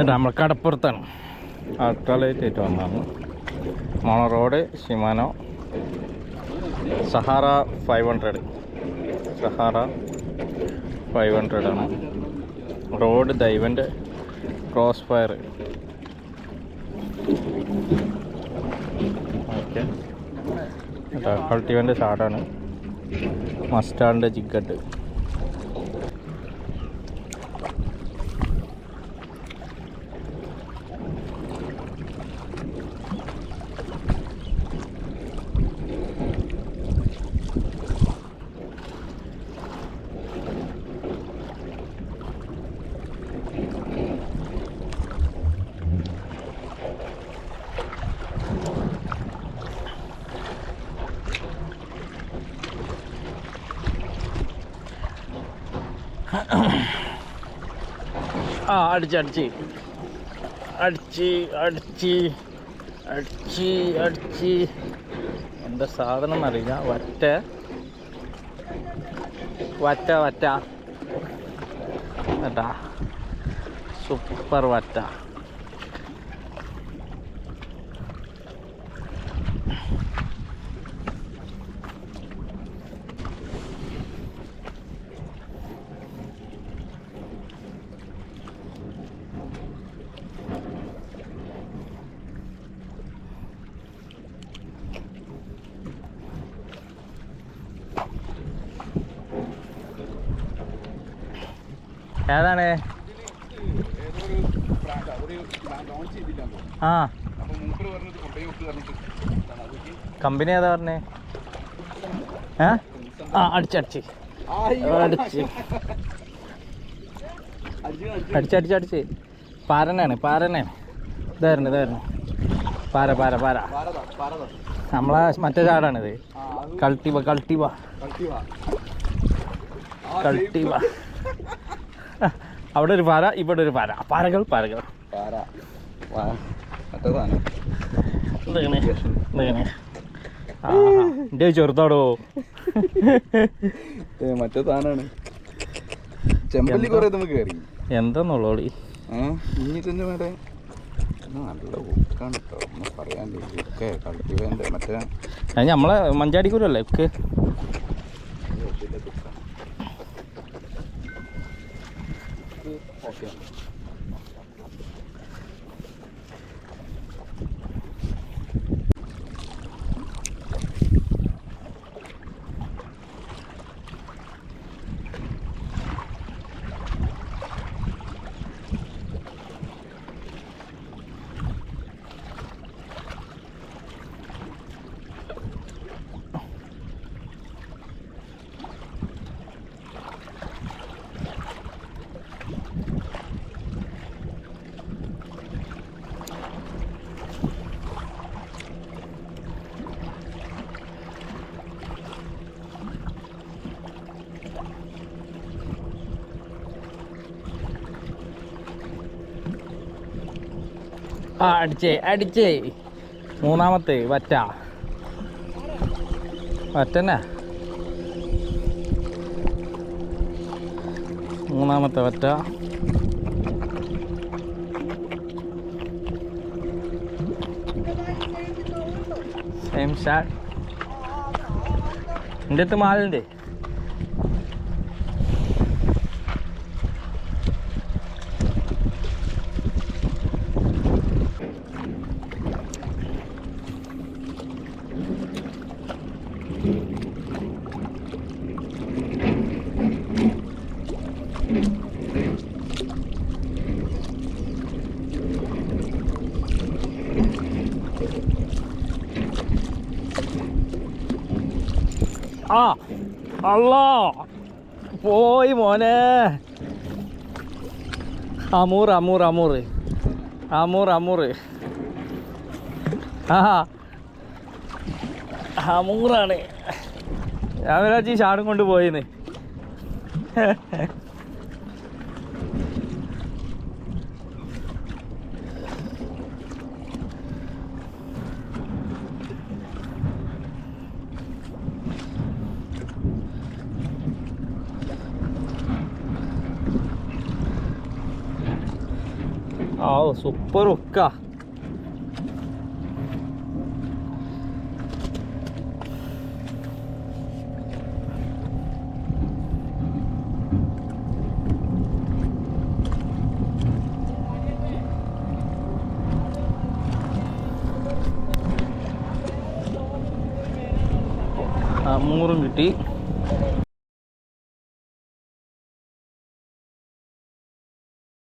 നമ്മൾ കടപ്പുറത്താണ്. അൾട്രാലൈറ്റ് ആയിട്ട് വന്നതാണ് mono rod Shimano Sahara five hundred. Sahara five hundred ആണ്. റോഡ് ദൈവന്റെ ക്രോസ് ഫയർ. ഓക്കെ. കൾട്ടിവന്റെ ഷാർട്ടാണ് മസ്റ്റാളിന്റെ ജിഗട്ട് ആ അടിച്ച് അടിച്ച്. അടിച്ച് അടിച്ച് അടിച്ച് അടിച്ച്. എന്താ സാധനം എന്നറിയില്ല വറ്റ. വറ്റ വറ്റ. കേട്ടാ സൂപ്പർ വറ്റ. ഏതാണ്? ആ. കമ്പനി ഏതാ പറഞ്ഞേ? ഏ? ആ അടിച്ചടിച്ച് അടിച്ച്. അടിച്ചടിച്ചടിച്ച് പാരനാണ് പാരനാണ് ഇതായിരുന്നു ഇതായിരുന്നു പാര പാര പാര. നമ്മളെ മറ്റേ ചാടാണിത്. കൾട്ടിവ കൾട്ടിവ. കൾട്ടിവ. അവിടെ ഒരു പാര ഇവിടെ ഒരു പാര പാരകൾ പാരകൾ. പാര. എന്റെ ചെറുതാടോ? മറ്റേ സാധനമാണ് ചെമ്പല്ലി കുറെ നമുക്ക് കയറി. എന്താന്നുള്ളോളി ഇനി തന്നെ വേറെ നല്ല ഉക്കാണ് കേട്ടോ ഒന്നും പറയാൻ ഉക്കെ കളിക്കുവേന്റെ മറ്റേ നമ്മളെ മഞ്ചാടിക്കൂരല്ലേ ഒക്കെ ഓക്കെ ആ അടിച്ചേ അടിച്ചേ മൂന്നാമത്തെ വറ്റ. വറ്റന്നെ? മൂന്നാമത്തെ വറ്റ. സെയിം ഷാട്ട് എന്റെ അടുത്ത് മാലുണ്ട് ആ അല്ലാ പോയി മോനെ. Amur Amur Amur. Amur Amur. ആ അമൂറാണ്. ഞാൻ വിചാരിച്ചു ഈ ഷാടും കൊണ്ട് പോയിന്ന്. ആ സൂപ്പർ ഉക്ക മൂറും കിട്ടി.